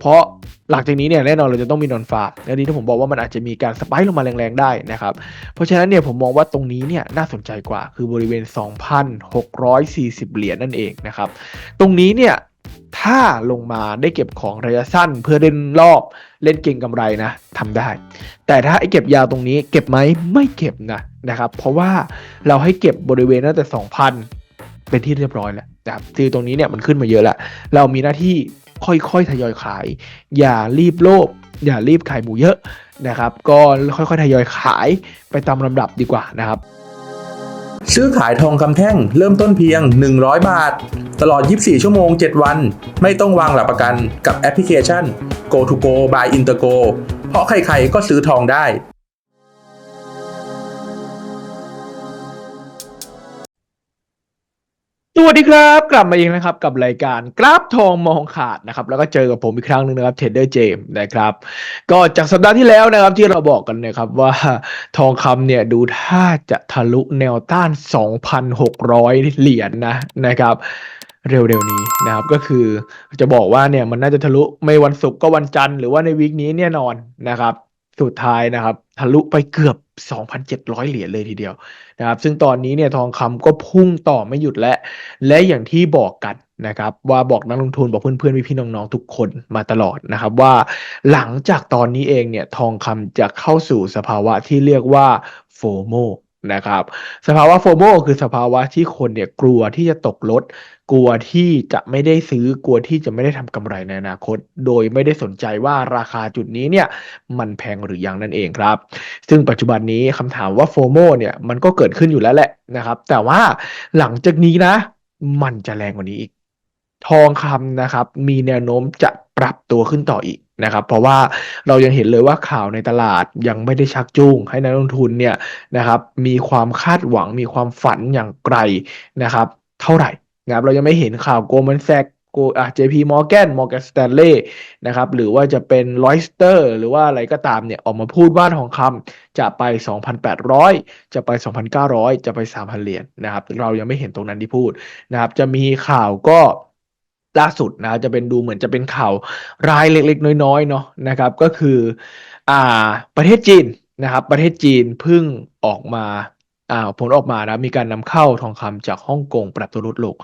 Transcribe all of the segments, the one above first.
เพราะหลังจากนี้เนี่ยแน่นอนเราจะต้องมีนอนฟาและนี้ที่ผมบอกว่ามันอาจจะมีการสไปค์ลงมาแรงๆได้นะครับ เพราะฉะนั้นเนี่ยผมมองว่าตรงนี้เนี่ยน่าสนใจกว่าคือบริเวณ 2,640 เหรียญนั่นเองนะครับ ตรงนี้เนี่ยถ้าลงมาได้เก็บของระยะสั้น เพื่อเล่นรอบเล่นเก่งกำไรนะทำได้ แต่ถ้าไอ้เก็บยาวตรงนี้เก็บไหมไม่เก็บนะนะครับเพราะว่าเราให้เก็บบริเวณตั้งแต่ 2,000 เป็นที่เรียบร้อยแล้วนะครับคือตรงนี้เนี่ยมันขึ้นมาเยอะแล้ว เรามีหน้าที่ ค่อยๆทยอยขาย อย่ารีบโลภอย่ารีบขายหมูเยอะนะครับ ก็ค่อยๆทยอยขายไปตามลำดับดีกว่านะครับซื้อขายทองคำแท่งเริ่มต้นเพียง 100 บาท ตลอด 24 ชั่วโมง 7 วัน ไม่ต้องวางหลักประกันกับแอปพลิเคชัน Go to Go by Intergo เพราะใครๆก็ซื้อทองได้ สวัสดีครับ กลับมาอีกนะครับกับรายการกราฟทองมองขาดนะครับ แล้วก็เจอกับผมอีกครั้งหนึ่งนะครับเทรดเดอร์เจมนะครับ ก็จากสัปดาห์ที่แล้วนะครับที่เราบอกกันนะครับว่าทองคำเนี่ยดูท่าจะทะลุแนวต้าน 2,600 เหรียญนะนะครับ เร็วๆนี้นะครับก็คือจะบอกว่าเนี่ยมันน่าจะทะลุไม่วันศุกร์ก็วันจันทร์หรือว่าในวีคนี้แน่นอนนะครับ สุดท้ายนะครับ ทะลุไปเกือบ 2,700 เหรียญเลยทีเดียวนะครับ ซึ่งตอนนี้เนี่ยทองคำก็พุ่งต่อไม่หยุดและ และอย่างที่บอกกันนะครับ ว่าบอกนักลงทุนบอกเพื่อนๆพี่ๆน้องๆทุกคนมาตลอดนะครับ ว่าหลังจากตอนนี้เองเนี่ยทองคำจะเข้าสู่สภาวะที่เรียกว่าโฟโม นะครับ สภาวะโฟโมคือสภาวะที่คนเนี่ยกลัวที่จะตกรถกลัวที่จะไม่ได้ซื้อกลัวที่จะไม่ได้ทำกำไรในอนาคต โดยไม่ได้สนใจว่าราคาจุดนี้เนี่ยมันแพงหรือยังนั่นเองครับ ซึ่งปัจจุบันนี้คำถามว่าโฟโมเนี่ยมันก็เกิดขึ้นอยู่แล้วแหละนะครับ แต่ว่าหลังจากนี้นะ มันจะแรงกว่านี้อีก ทองคำนะครับ มีแนวโน้มจะปรับตัวขึ้นต่ออีก นะครับเพราะว่าเรายังเห็นเลยว่าข่าวในตลาดยังไม่ได้ชักจูงให้นักลงทุนเนี่ยนะครับมีความคาดหวังมีความฝันอย่างไกลนะครับเท่าไหร่นะครับเรายังไม่เห็นข่าวโกลแมนแซกโกอะ JP Morgan Morgan Stanley นะครับหรือว่าจะเป็น Reuters หรือว่าอะไรก็ตามเนี่ยออกมาพูดว่าทองคำจะไป 2,800 จะไป 2,900 จะไป 3,000 เหรียญนะครับเรายังไม่เห็นตรงนั้นที่พูดนะครับจะมีข่าวก็ ล่าสุดนะจะเป็นดูเหมือนจะเป็นข่าวรายเล็กๆ น้อยๆเนาะนะครับ ก็คืออ่าประเทศจีนนะครับ ประเทศจีนเพิ่งออกมาอ่า ผลออกมานะมีการนำเข้าทองคำจากฮ่องกงปรับตัวลดลง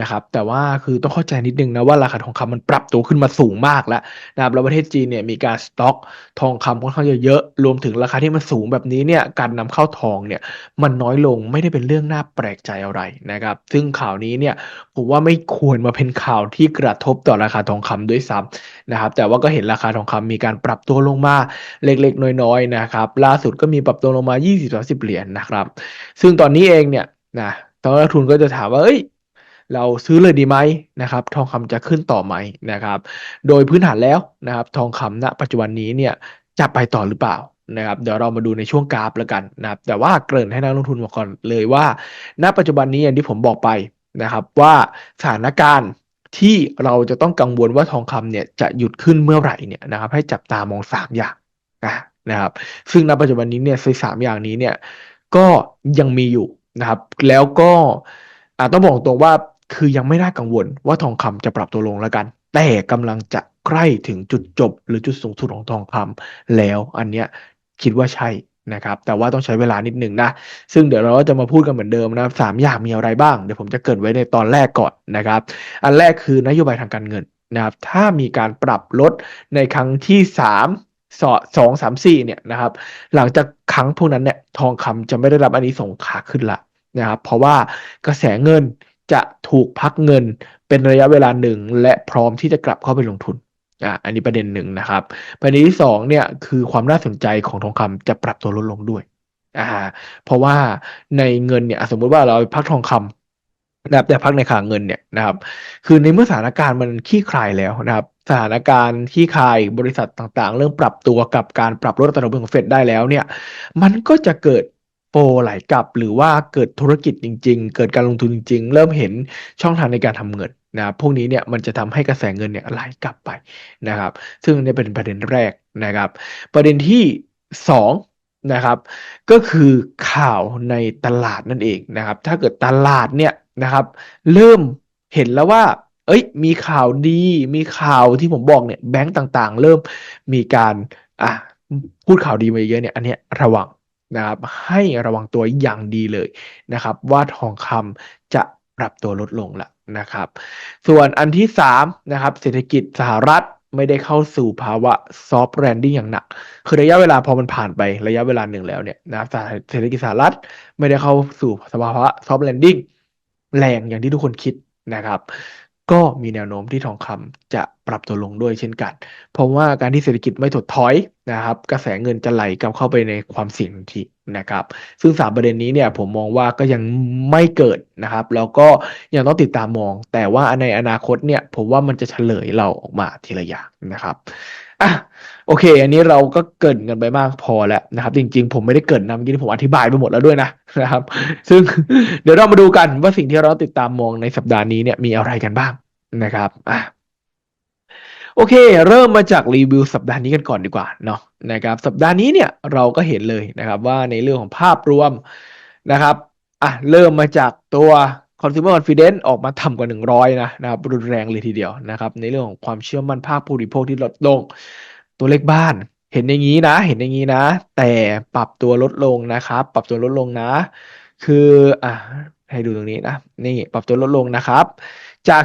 นะครับแต่ว่าคือต้องเข้าใจนิดนึงนะว่าราคาทองคำมันปรับตัวขึ้นมาสูงมากแล้วนะครับแล้วประเทศจีนเนี่ยมีการสต็อกทองคำค่อนข้างเยอะรวมถึงราคาที่มันสูงแบบนี้เนี่ยการนำเข้าทองเนี่ยมันน้อยลงไม่ได้เป็นเรื่องน่าแปลกใจอะไรนะครับซึ่งข่าวนี้เนี่ยผมว่าไม่ควรมาเป็นข่าวที่กระทบต่อราคาทองคำด้วยซ้ำ นะครับแต่ว่าก็เห็นราคาทองคำมีการปรับตัวลงมาเล็กๆ น้อยๆนะครับล่าสุดก็มีปรับตัวลงมา 20-30 เหรียญนะครับ ซึ่งตอนนี้เองเนี่ยนะตอนนักทุนก็จะถามว่าเอ้ยเราซื้อเลยดีไหมนะครับทองคำจะขึ้นต่อไหมนะครับ โดยพื้นฐานแล้วนะครับทองคำณปัจจุบันนี้เนี่ยจะไปต่อหรือเปล่านะครับเดี๋ยวเรามาดูในช่วงกราฟแล้วกันนะครับแต่ว่าเกริ่นให้นักลงทุนบอกก่อนเลยว่า ณปัจจุบันนี้อย่างที่ผมบอกไปนะครับว่าสถานการณ์ ที่เราจะต้องกังวลว่าทองคำเนี่ยจะหยุดขึ้นเมื่อไหร่เนี่ยนะครับ ให้จับตามองสามอย่างนะนะครับ ซึ่งณปัจจุบันนี้เนี่ยสามอย่างนี้เนี่ยก็ยังมีอยู่นะครับ แล้วก็ต้องบอกตรงว่าคือยังไม่น่ากังวลว่าทองคำจะปรับตัวลงแล้วกัน แต่กำลังจะใกล้ถึงจุดจบ หรือจุดสูงสุดของทองคำแล้วอันเนี้ยคิดว่าใช่ นะครับแต่ว่าต้องใช้เวลานิดหนึ่งนะ ซึ่งเดี๋ยวเราก็จะมาพูดกันเหมือนเดิมนะสามอย่างมีอะไรบ้าง เดี๋ยวผมจะเกิดไว้ในตอนแรกก่อนนะครับ อันแรกคือนโยบายทางการเงินนะครับถ้ามีการปรับลดในครั้งที่สามสอสองสามสี่เนี่ยนะครับหลังจากครั้งพวกนั้นเนี่ยทองคำจะไม่ได้รับอันนี้ส่งขาขึ้นละนะครับเพราะว่ากระแสเงินจะถูกพักเงินเป็นระยะเวลาหนึ่งและพร้อมที่จะกลับเข้าไปลงทุน อ่าอันนี้ประเด็นหนึ่งนะครับ ประเด็นที่สองเนี่ยคือความน่าสนใจของทองคำจะปรับตัวลดลงด้วยอ่าเพราะว่าในเงินเนี่ยสมมุติว่าเราพักทองคำนะครับแต่พักในขาเงินเนี่ยนะครับ คือในเมื่อสถานการณ์มันคลี่คลายแล้วนะครับ สถานการณ์คลี่คลายบริษัทต่างๆ เริ่มปรับตัวกับการปรับลดอัตราดอกเบี้ยของเฟดได้แล้วเนี่ย มันก็จะเกิดโฟลไหลกลับ หรือว่าเกิดธุรกิจจริง ๆ เกิดการลงทุนจริง ๆ เริ่มเห็นช่องทางในการทำเงิน นะครับพวกนี้เนี่ยมันจะทำให้กระแสเงินเนี่ยไหลกลับไปนะครับ ซึ่งนี่เป็นประเด็นแรกนะครับ ประเด็นที่สองนะครับ ก็คือข่าวในตลาดนั่นเองนะครับ ถ้าเกิดตลาดเนี่ยนะครับ เริ่มเห็นแล้วว่า เอ้ย มีข่าวดี มีข่าวที่ผมบอกเนี่ยแบงก์ต่างๆ เริ่มมีการอะพูดข่าวดีมาเยอะเนี่ย อันเนี้ยระวังนะครับ ให้ระวังตัวอย่างดีเลยนะครับ ว่าทองคำจะปรับตัวลดลงละ นะครับ ส่วนอันที่สามนะครับเศรษฐกิจสหรัฐไม่ได้เข้าสู่ภาวะซอฟต์แลนดิ้งอย่างหนัก คือระยะเวลาพอมันผ่านไประยะเวลาหนึ่งแล้วเนี่ยนะครับเศรษฐกิจสหรัฐไม่ได้เข้าสู่สภาวะซอฟต์แลนดิ้งแรงอย่างที่ทุกคนคิดนะครับ ก็มีแนวโน้มที่ทองคำจะปรับตัวลงด้วยเช่นกัน เพราะว่าการที่เศรษฐกิจไม่ถดถอยนะครับ กระแสเงินจะไหลกลับเข้าไปในความเสี่ยงทันทีนะครับ ซึ่งสามประเด็นนี้เนี่ยผมมองว่าก็ยังไม่เกิดนะครับ แล้วก็ยังต้องติดตามมอง แต่ว่าในอนาคตเนี่ยผมว่ามันจะเฉลยเราออกมาทีละอย่างนะครับอะโอเค อันนี้เราก็เกินกันไปมากพอแล้วนะครับ จริงๆ ผมไม่ได้เกินนะเมื่อกี้ผมอธิบายไปหมดแล้วด้วยนะนะครับ ซึ่งเดี๋ยวเรามาดูกันว่าสิ่งที่เราติดตามมองในสัปดาห์นี้เนี่ยมีอะไรกันบ้าง นะครับอะโอเค เริ่มมาจากรีวิวสัปดาห์นี้กันก่อนดีกว่าเนาะนะครับ สัปดาห์นี้เนี่ยเราก็เห็นเลยนะครับว่าในเรื่องของภาพรวมนะครับอะเริ่มมาจากตัว consumer confidence ออกมาต่ำกว่า 100 นะนะครับรุนแรงเลยทีเดียวนะครับ ในเรื่องของความเชื่อมั่นภาคผู้บริโภคที่ลดลง ตัวเลขบ้าน เห็นอย่างนี้นะ เห็นอย่างนี้นะ แต่ปรับตัวลดลงนะครับ ปรับตัวลดลงนะ คืออะให้ดูตรงนี้นะ นี่ปรับตัวลดลงนะครับ จาก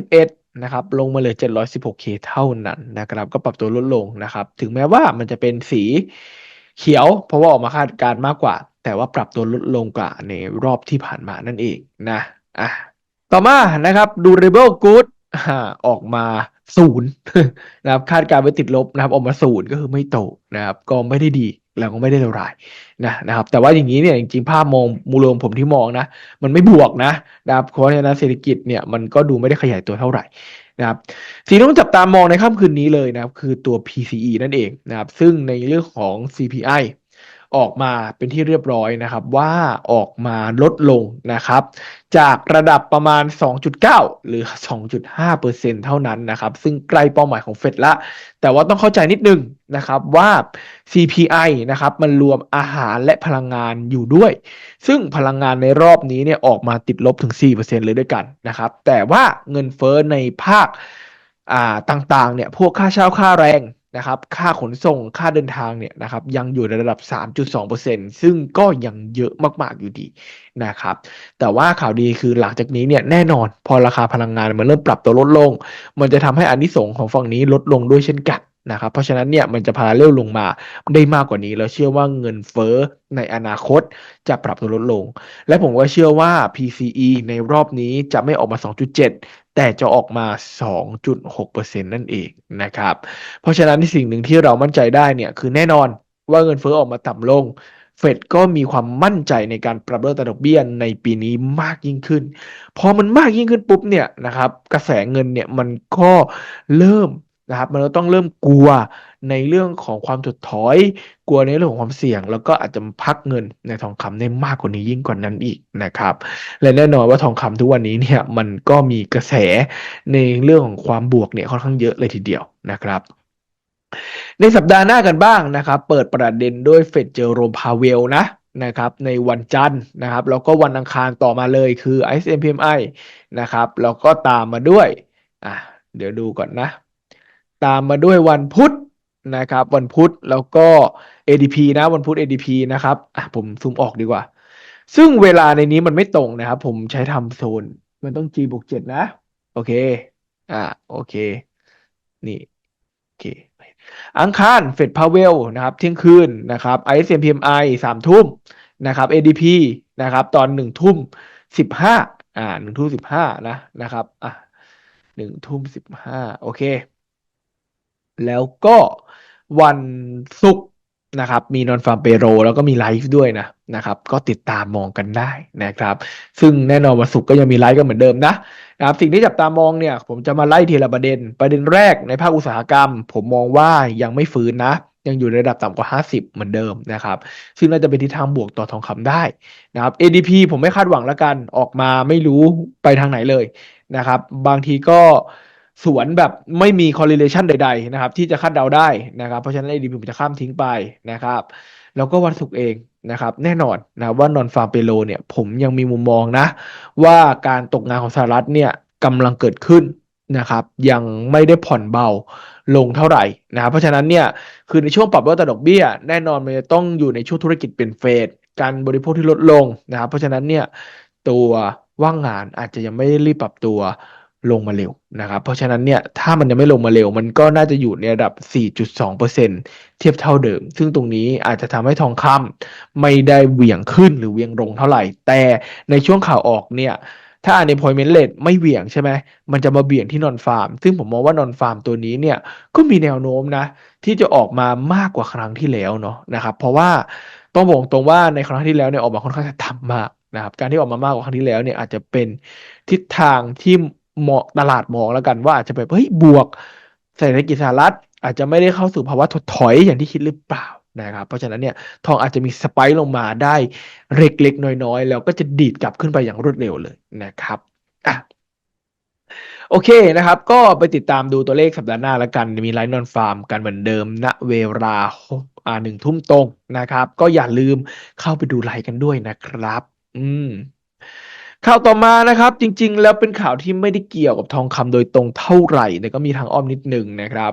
751 นะครับ ลงมาเหลือ 716K เท่านั้นนะครับ ก็ปรับตัวลดลงนะครับ ถึงแม้ว่ามันจะเป็นสีเขียว เพราะว่าออกมาคาดการณ์มากกว่า แต่ว่าปรับตัวลดลงกว่าในรอบที่ผ่านมานั่นเองนะอะต่อมานะครับ durable good อออกมาศูนย์นะครับคาดการณ์ไว้ติดลบนะครับ ออกมาศูนย์ก็คือไม่โตนะครับ ก็ไม่ได้ดี แล้วก็ไม่ได้เลวร้ายนะนะครับ แต่ว่าอย่างนี้เนี่ยจริงๆภาพมองมูลรวมผมที่มองนะ มันไม่บวกนะนะครับเพราะฉะนั้นเศรษฐกิจเนี่ยมันก็ดูไม่ได้ขยายตัวเท่าไหร่นะครับสิ่งที่ต้องจับตามองในค่ำคืนนี้เลยนะครับ คือตัว PCE นั่นเองนะครับ ซึ่งในเรื่องของ CPI ออกมาเป็นที่เรียบร้อยนะครับว่าออกมาลดลงนะครับ จากระดับประมาณ 2.9 หรือ 2.5%เท่านั้นนะครับ ซึ่งใกล้เป้าหมายของเฟดละ แต่ว่าต้องเข้าใจนิดนึงนะครับว่า CPI นะครับมันรวมอาหารและพลังงานอยู่ด้วย ซึ่งพลังงานในรอบนี้เนี่ยออกมาติดลบถึง 4%เลยด้วยกันนะครับ แต่ว่าเงินเฟ้อในภาคอ่าต่างๆเนี่ยพวกค่าเช่าค่าแรง นะครับค่าขนส่งค่าเดินทางเนี่ยนะครับยังอยู่ในระดับ 3.2%ซึ่งก็ยังเยอะมาก ๆ อยู่ดีนะครับแต่ว่าข่าวดีคือหลังจากนี้เนี่ยแน่นอนพอราคาพลังงานมันเริ่มปรับตัวลดลง มันจะทำให้อานิสงส์ของฝั่งนี้ลดลงด้วยเช่นกัน นะครับ เพราะฉะนั้นเนี่ยมันจะพาเร็วลงมาได้มากกว่านี้ แล้วเชื่อว่าเงินเฟ้อในอนาคตจะปรับตัวลดลง และผมก็เชื่อว่า PCE ในรอบนี้จะไม่ออกมา 2.7 แต่จะออกมา 2.6%นั่นเองนะครับ เพราะฉะนั้นสิ่งหนึ่งที่เรามั่นใจได้เนี่ยคือแน่นอนว่าเงินเฟ้อออกมาต่ำลงเฟดก็มีความมั่นใจในการปรับลดอัตราดอกเบี้ยในปีนี้มากยิ่งขึ้น พอมันมากยิ่งขึ้นปุ๊บเนี่ยนะครับกระแสเงินเนี่ยมันก็เริ่ม นะครับมันต้องเริ่มกลัวในเรื่องของความถดถอย กลัวในเรื่องของความเสี่ยง แล้วก็อาจจะพักเงินในทองคำได้มากกว่านี้ยิ่งกว่านั้นอีกนะครับ และแน่นอนว่าทองคำทุกวันนี้เนี่ยมันก็มีกระแสในเรื่องของความบวกเนี่ยค่อนข้างเยอะเลยทีเดียวนะครับในสัปดาห์หน้ากันบ้างนะครับ เปิดประเด็นด้วยเฟดเจอโรมพาเวลนะนะครับในวันจันทร์นะครับแล้วก็วันอังคารต่อมาเลยคือ ISM PMI นะครับแล้วก็ตามมาด้วยอะเดี๋ยวดูก่อนนะ ตามมาด้วยวันพุธนะครับ วันพุธแล้วก็ ADP นะวันพุธ ADP นะครับอะผมซูมออกดีกว่า ซึ่งเวลาในนี้มันไม่ตรงนะครับ ผมใช้ทำโซน มันต้อง G บวกเจ็ดนะ โอเค อ่าโอเค นี่โอเค อังคารเฟดพาเวลนะครับ เที่ยงคืนนะครับ ISM PMI สามทุ่มนะครับ ADP นะครับ ตอนหนึ่งทุ่มสิบห้าอ่าหนึ่งทุ่มสิบห้านะนะครับ อะหนึ่งทุ่มสิบห้าโอเค แล้วก็วันศุกร์นะครับ มีนอนฟาร์มเปโรแล้วก็มีไลฟ์ด้วยนะนะครับ ก็ติดตามมองกันได้นะครับ ซึ่งแน่นอนวันศุกร์ก็ยังมีไลฟ์กันเหมือนเดิมนะนะครับ สิ่งที่จับตามองเนี่ย ผมจะมาไล่ทีละประเด็น ประเด็นแรกในภาคอุตสาหกรรม ผมมองว่ายังไม่ฟื้นนะ ยังอยู่ในระดับต่ำกว่า 50 เหมือนเดิมนะครับ ซึ่งน่าจะเป็นทิศทางบวกต่อทองคำได้นะครับ ADP ผมไม่คาดหวังแล้วกันออกมาไม่รู้ไปทางไหนเลยนะครับ บางทีก็ สวนแบบไม่มี correlation ใด ๆ นะครับ ที่จะคาดเดาได้นะครับ เพราะฉะนั้น ADP ผมจะข้ามทิ้งไปนะครับ แล้วก็วันศุกร์เองนะครับ แน่นอนนะว่านอนฟาร์มเปโลเนี่ย ผมยังมีมุมมองนะ ว่าการตกงานของสหรัฐเนี่ยกำลังเกิดขึ้นนะครับ ยังไม่ได้ผ่อนเบาลงเท่าไหร่นะครับเพราะฉะนั้นเนี่ยคือในช่วงปรับลดอัตดอกเบี้ย แน่นอนมันจะต้องอยู่ในช่วงธุรกิจเปลี่ยนเฟสการบริโภคที่ลดลงนะครับ เพราะฉะนั้นเนี่ยตัวว่างงานอาจจะยังไม่ได้รีบปรับตัว ลงมาเร็วนะครับ เพราะฉะนั้นเนี่ยถ้ามันยังไม่ลงมาเร็ว มันก็น่าจะอยู่ในระดับ 4.2%เทียบเท่าเดิม ซึ่งตรงนี้อาจจะทำให้ทองคำไม่ได้เหวี่ยงขึ้นหรือเหวี่ยงลงเท่าไหร่ แต่ในช่วงข่าวออกเนี่ยถ้า unemployment rate ไม่เหวี่ยงใช่ไหม มันจะมาเบี่ยงที่นอนฟาร์ม ซึ่งผมมองว่านอนฟาร์มตัวนี้เนี่ยก็มีแนวโน้มนะ ที่จะออกมามากกว่าครั้งที่แล้วเนาะนะครับ เพราะว่าต้องบอกตรงว่าในครั้งที่แล้วเนี่ยออกมาค่อนข้างจะต่ำมากนะครับ การที่ออกมามากกว่าครั้งที่แล้วเนี่ยอาจจะเป็นทิศทางที่ เหมาะตลาดมองแล้วกันว่าอาจจะแบบเฮ้ยบวกเศรษฐกิจสหรัฐอาจจะไม่ได้เข้าสู่ภาวะถดถอยอย่างที่คิดหรือเปล่านะครับ เพราะฉะนั้นเนี่ยทองอาจจะมีสไปค์ลงมาได้เล็กๆน้อยๆ แล้วก็จะดีดกลับขึ้นไปอย่างรวดเร็วเลยนะครับอะโอเคนะครับ ก็ไปติดตามดูตัวเลขสัปดาห์หน้าแล้วกัน มีไลน์นอนฟาร์มกันเหมือนเดิมณเวลาหกอ่าหนึ่งทุ่มตรงนะครับ ก็อย่าลืมเข้าไปดูไลน์กันด้วยนะครับ อืม ข่าวต่อมานะครับ จริง ๆ แล้วเป็นข่าวที่ไม่ได้เกี่ยวกับทองคำโดยตรงเท่าไหร่แต่ก็มีทางอ้อมนิดหนึ่งนะครับ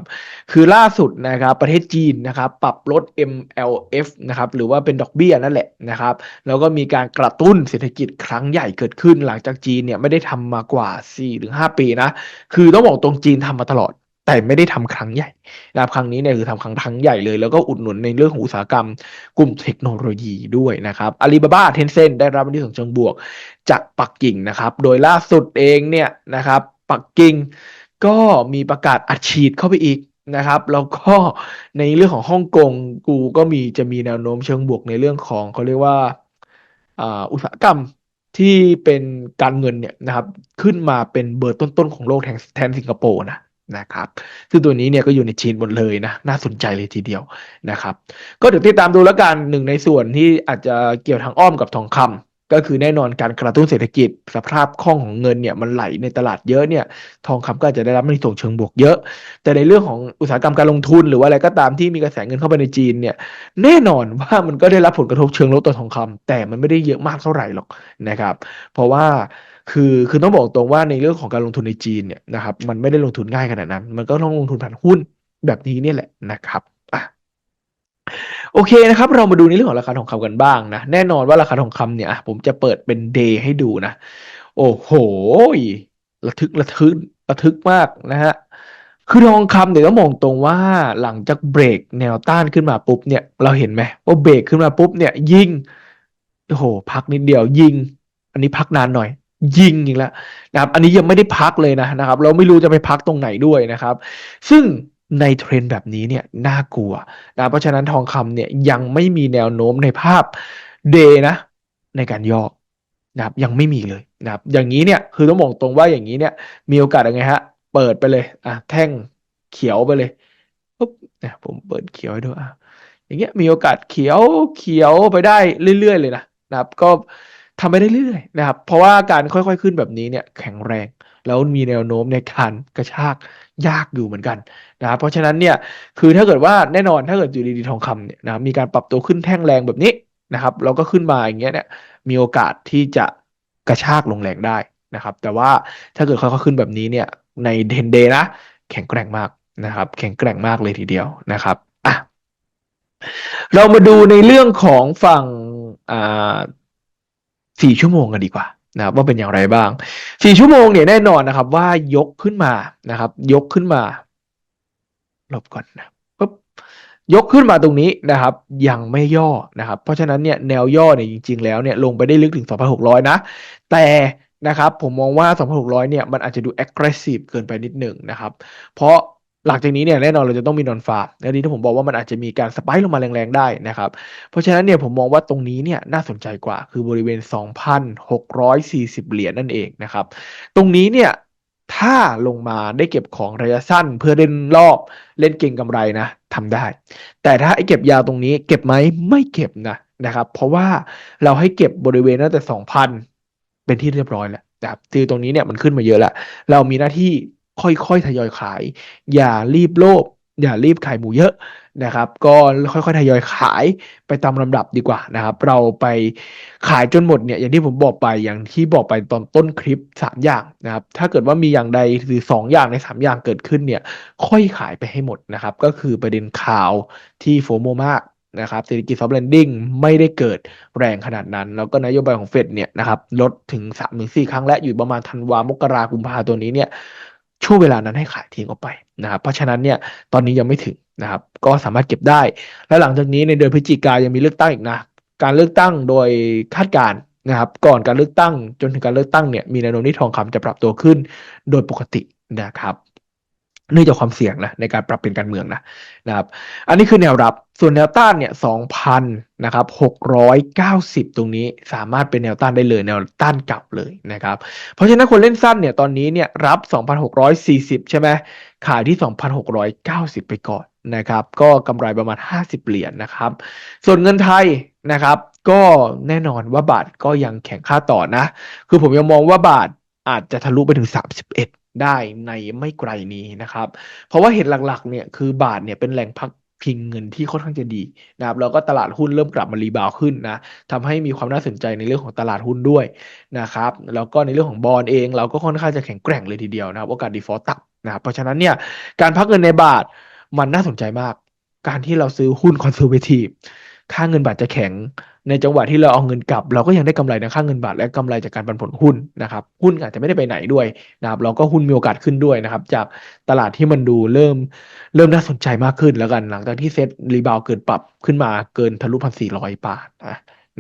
คือล่าสุดนะครับประเทศจีนนะครับปรับลด MLF นะครับหรือว่าเป็นดอกเบี้ยนั่นแหละนะครับแล้วก็มีการกระตุ้นเศรษฐกิจครั้งใหญ่เกิดขึ้น หลังจากจีนเนี่ยไม่ได้ทำมากว่า4-5ปีนะคือต้องบอกตรงจีนทำมาตลอด แต่ไม่ได้ทำครั้งใหญ่นะครับครั้งนี้เนี่ยคือทำครั้งครั้งใหญ่เลย แล้วก็อุดหนุนในเรื่องของอุตสาหกรรมกลุ่มเทคโนโลยีด้วยนะครับอาลีบาบาเทนเซ็นได้รับอันนี้ส่งเชิงบวกจากปักกิ่งนะครับ โดยล่าสุดเองเนี่ยนะครับปักกิ่งก็มีประกาศอัดฉีดเข้าไปอีกนะครับแล้วก็ในเรื่องของฮ่องกงกูก็มีจะมีแนวโน้มเชิงบวกในเรื่องของเขาเรียกว่าอุตสาหกรรมที่เป็นการเงินเนี่ยนะครับขึ้นมาเป็นเบอร์ต้นๆของโลกแทนสิงคโปร์นะ นะครับซึ่งตัวนี้เนี่ยก็อยู่ในจีนหมดเลยนะน่าสนใจเลยทีเดียวนะครับ ก็เดี๋ยวติดตามดูแล้วกันหนึ่งในส่วนที่อาจจะเกี่ยวทางอ้อมกับทองคำก็คือแน่นอนการกระตุ้นเศรษฐกิจ สภาพคล่องของเงินเนี่ยมันไหลในตลาดเยอะเนี่ยทองคำก็จะได้รับมันส่งเชิงบวกเยอะ แต่ในเรื่องของอุตสาหกรรมการลงทุนหรือว่าอะไรก็ตามที่มีกระแสเงินเข้าไปในจีนเนี่ยแน่นอนว่ามันก็ได้รับผลกระทบเชิงลบต่อทองคำแต่มันไม่ได้เยอะมากเท่าไหร่หรอกนะครับ เพราะว่า คือคือต้องบอกตรงว่าในเรื่องของการลงทุนในจีนเนี่ยนะครับมันไม่ได้ลงทุนง่ายขนาดนั้น มันก็ต้องลงทุนผ่านหุ้นแบบนี้เนี่ยแหละนะครับอะโอเคนะครับ เรามาดูในเรื่องของราคาทองคำกันบ้างนะ แน่นอนว่าราคาทองคำเนี่ยผมจะเปิดเป็นเดย์ให้ดูนะ โอ้โหระทึกระทึกระทึกมากนะฮะคือทองคำเนี่ยต้องมองตรงว่าหลังจากเบรกแนวต้านขึ้นมาปุ๊บเนี่ย เราเห็นไหมว่าเบรกขึ้นมาปุ๊บเนี่ย ยิงโอ้โห พักนิดเดียวยิง อันนี้พักนานหน่อย ยิงอีกแล้วนะครับ อันนี้ยังไม่ได้พักเลยนะนะครับ เราไม่รู้จะไปพักตรงไหนด้วยนะครับ ซึ่งในเทรนด์แบบนี้เนี่ยน่ากลัวนะเพราะฉะนั้นทองคำเนี่ยยังไม่มีแนวโน้มในภาพเดนะ ในการย่อนะครับยังไม่มีเลยนะครับ อย่างนี้เนี่ยคือต้องบอกตรงว่าอย่างนี้เนี่ย มีโอกาสยังไงฮะ เปิดไปเลยอะแท่งเขียวไปเลยปุ๊บเนี่ยผมเปิดเขียวให้ดูอะอย่างเงี้ยมีโอกาสเขียวเขียวไปได้เรื่อย ๆ เลยนะนะครับ ก็ ทำไปได้เรื่อยๆนะครับ เพราะว่าการค่อยๆขึ้นแบบนี้เนี่ยแข็งแรง แล้วมีแนวโน้มในการกระชากยากอยู่เหมือนกันนะครับเพราะฉะนั้นเนี่ยคือถ้าเกิดว่าแน่นอนถ้าเกิดอยู่ดีๆทองคำเนี่ยนะครับมีการปรับตัวขึ้นแท่งแรงแบบนี้นะครับแล้วก็ขึ้นมาอย่างเงี้ยเนี่ยมีโอกาสที่จะกระชากลงแรงได้นะครับ แต่ว่าถ้าเกิดเขาขึ้นแบบนี้เนี่ยในเทนเดนะแข็งแกร่งมากนะครับ แข็งแกร่งมากเลยทีเดียวนะครับอะเรามาดูในเรื่องของฝั่งอ่า สี่ชั่วโมงกันดีกว่านะครับว่าเป็นอย่างไรบ้างสี่ชั่วโมงเนี่ยแน่นอนนะครับ ว่ายกขึ้นมานะครับ ยกขึ้นมาลบก่อนนะปุ๊บยกขึ้นมาตรงนี้นะครับ ยังไม่ย่อนะครับ เพราะฉะนั้นเนี่ยแนวย่อเนี่ยจริง ๆ แล้วเนี่ยลงไปได้ลึกถึง 2,600 นะ แต่นะครับผมมองว่า 2,600 เนี่ยมันอาจจะดู aggressive เกินไปนิดหนึ่งนะครับ เพราะ หลังจากนี้เนี่ยแน่นอนเราจะต้องมีนอนฟ้าร์มและนี้ที่ผมบอกว่ามันอาจจะมีการสไปค์ลงมาแรงๆได้นะครับ เพราะฉะนั้นเนี่ยผมมองว่าตรงนี้เนี่ยน่าสนใจกว่าคือบริเวณ 2,640 เหรียญนั่นเองนะครับ ตรงนี้เนี่ยถ้าลงมาได้เก็บของระยะสั้น เพื่อเล่นรอบเล่นเก่งกำไรนะทำได้ แต่ถ้าไอ้เก็บยาวตรงนี้ เก็บไหมไม่เก็บนะนะครับ เพราะว่าเราให้เก็บบริเวณตั้งแต่ 2,000 เป็นที่เรียบร้อยแล้วนะครับคือตรงนี้เนี่ยมันขึ้นมาเยอะแล้ว เรามีหน้าที่ ค่อยๆทยอยขาย อย่ารีบโลภอย่ารีบขายหมูเยอะนะครับ ก็ค่อยๆทยอยขายไปตามลำดับดีกว่านะครับ เราไปขายจนหมดเนี่ยอย่างที่ผมบอกไปอย่างที่บอกไปตอนต้นคลิปสามอย่างนะครับ ถ้าเกิดว่ามีอย่างใดหรือสองอย่างในสามอย่างเกิดขึ้นเนี่ย ค่อยขายไปให้หมดนะครับ ก็คือประเด็นข่าวที่โฟโมมากนะครับเศรษฐกิจซอฟต์แลนดิ้งไม่ได้เกิดแรงขนาดนั้น แล้วก็นโยบายของเฟดเนี่ยนะครับลดถึง3าถึงสครั้งและอยู่ประมาณธันวามกรากุมภาตัวนี้เนี่ย ช่วงเวลานั้นให้ขายทิ้งออกไปนะครับเพราะฉะนั้นเนี่ยตอนนี้ยังไม่ถึงนะครับก็สามารถเก็บได้ และหลังจากนี้ในเดือนพฤศจิกายังมีเลือกตั้งอีกนะการเลือกตั้งโดยคาดการณ์นะครับก่อนการเลือกตั้งจนถึงการเลือกตั้งเนี่ยมีแนวโน้มที่ทองคำจะปรับตัวขึ้นโดยปกตินะครับ เนื่องจากความเสี่ยงนะในการปรับเป็นการเมืองนะนะครับอันนี้คือแนวรับส่วนแนวต้านเนี่ยสองพันนะครับหกร้อยเก้าสิบตรงนี้สามารถเป็นแนวต้านได้เลยแนวต้านกลับเลยนะครับเพราะฉะนั้นคนเล่นสั้นเนี่ยตอนนี้เนี่ยรับ2,640ใช่ไหมขายที่2,690ไปก่อนนะครับก็กำไรประมาณ50เหรียญนะครับ ส่วนเงินไทยนะครับก็แน่นอนว่าบาทก็ยังแข็งค่าต่อนะ คือผมยังมองว่าบาทอาจจะทะลุไปถึง31 ได้ในไม่ไกลนี้นะครับ เพราะว่าเหตุหลักๆเนี่ยคือบาทเนี่ยเป็นแหล่งพักพิงเงินที่ค่อนข้างจะดีนะครับแล้วก็ตลาดหุ้นเริ่มกลับมารีบาวขึ้นนะทำให้มีความน่าสนใจในเรื่องของตลาดหุ้นด้วยนะครับแล้วก็ในเรื่องของบอลเอง เราก็ค่อนข้างจะแข็งแกร่งเลยทีเดียวนะครับโอกาสดีฟอลต์ต่ำนะครับเพราะฉะนั้นเนี่ยการพักเงินในบาทมันน่าสนใจมาก การที่เราซื้อหุ้นคอนเซอร์เวทีฟค่าเงินบาทจะแข็ง ในจังหวะที่เราเอาเงินกลับ เราก็ยังได้กำไรในค่าเงินบาทและกำไรจากการปันผลหุ้นนะครับหุ้นอาจจะไม่ได้ไปไหนด้วยนะครับเราก็หุ้นมีโอกาสขึ้นด้วยนะครับ จากตลาดที่มันดูเริ่มเริ่มน่าสนใจมากขึ้นแล้วกัน หลังจากที่เซ็ตรีบาวเกินปรับขึ้นมาเกินทะลุพันสี่ร้อยบาท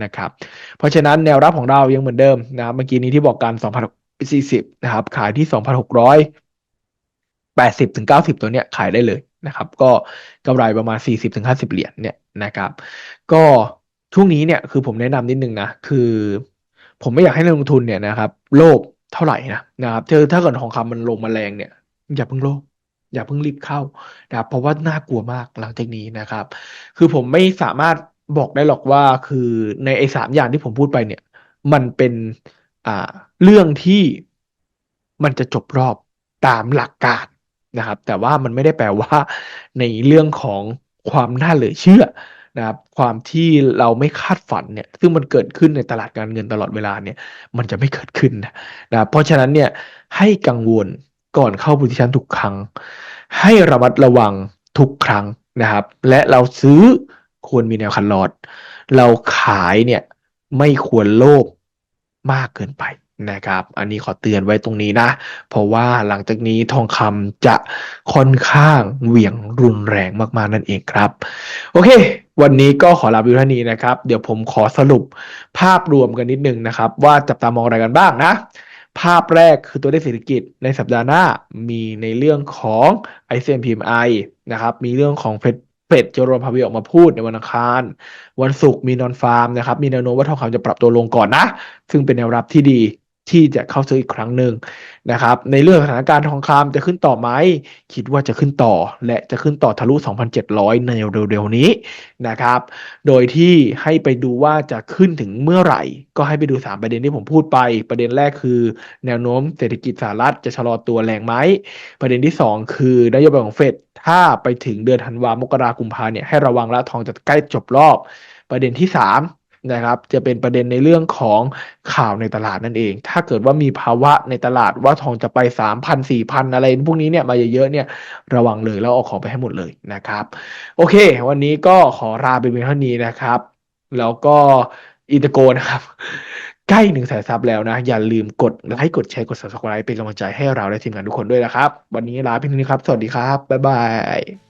นะครับ เพราะฉะนั้นแนวรับของเรายังเหมือนเดิมนะครับเมื่อกี้นี้ที่บอกกัน2,040นะครับ ขายที่2,680ถึง90ตัวเนี้ยขายได้เลยนะครับ ก็กำไรประมาณ40ถึง50เหรียญเนี่ยนะครับ ก็ ช่วงนี้เนี่ยคือผมแนะนำนิดนึงนะคือ ผมไม่อยากให้นักลงทุนเนี่ยนะครับ โลภเท่าไหร่นะนะครับเธอถ้าเกิดทองคำมันลงมาแรงเนี่ย อย่าเพิ่งโลภอย่าเพิ่งรีบเข้านะครับเพราะว่าน่ากลัวมากหลังจากนี้นะครับ คือผมไม่สามารถบอกได้หรอกว่าคือในไอ้สามอย่างที่ผมพูดไปเนี่ย มันเป็นอ่าเรื่องที่มันจะจบรอบตามหลักการนะครับ แต่ว่ามันไม่ได้แปลว่าในเรื่องของความน่าเหลือเชื่อ นะครับความที่เราไม่คาดฝันเนี่ยซึ่งมันเกิดขึ้นในตลาดการเงินตลอดเวลาเนี่ยมันจะไม่เกิดขึ้นนะนะเพราะฉะนั้นเนี่ยให้กังวลก่อนเข้า position ทุกครั้ง ให้ระมัดระวังทุกครั้งนะครับ และเราซื้อควรมีแนวคันลอด เราขายเนี่ยไม่ควรโลภมากเกินไป นะครับ อันนี้ขอเตือนไว้ตรงนี้นะ เพราะว่าหลังจากนี้ทองคำจะค่อนข้างเหวี่ยงรุนแรงมากๆนั่นเองครับ โอเค วันนี้ก็ขอลาไปเท่านี้นะครับ เดี๋ยวผมขอสรุปภาพรวมกันนิดนึงนะครับ ว่าจับตามองอะไรกันบ้างนะ ภาพแรกคือตัวเลขเศรษฐกิจในสัปดาห์หน้ามีในเรื่องของ ICM PMI นะครับ มีเรื่องของเฟดเฟดเจอโรมพาวิออกมาพูดในวันอังคาร วันศุกร์มีนอนฟาร์มนะครับ มีแนวโน้มว่าทองคำจะปรับตัวลงก่อนนะ ซึ่งเป็นแนวรับที่ดี ที่จะเข้าซื้ออีกครั้งหนึ่งนะครับ ในเรื่องสถานการณ์ทองคำจะขึ้นต่อไหมคิดว่าจะขึ้นต่อ และจะขึ้นต่อทะลุ 2,700 ในเร็วๆนี้นะครับ โดยที่ให้ไปดูว่าจะขึ้นถึงเมื่อไหร่ ก็ให้ไปดู 3 ประเด็นที่ผมพูดไป ประเด็นแรกคือ แนวโน้มเศรษฐกิจสหรัฐจะชะลอตัวแรงไหมประเด็นที่ 2 คือนโยบายของเฟดถ้าไปถึงเดือนธันวามกรากุมภาเนี่ยให้ระวังล้วทองจะใกล้จบรอบ ประเด็นที่ 3 นะครับจะเป็นประเด็นในเรื่องของข่าวในตลาดนั่นเอง ถ้าเกิดว่ามีภาวะในตลาดว่าทองจะไป 3,000 4,000อะไรพวกนี้เนี่ยมาเยอะๆเนี่ยระวังเลยแล้วเอาของไปให้หมดเลยนะครับ โอเค วันนี้ก็ขอลาไปเพียงเท่านี้นะครับ แล้วก็อินเตโกนะครับ ใกล้หนึ่งแสนซับแล้วนะ อย่าลืมกดไลค์กดแชร์กด subscribe เป็นกำลังใจให้เราและทีมงานทุกคนด้วยนะครับ วันนี้ลาไปเพียงเท่านี้ครับ สวัสดีครับบ๊ายบาย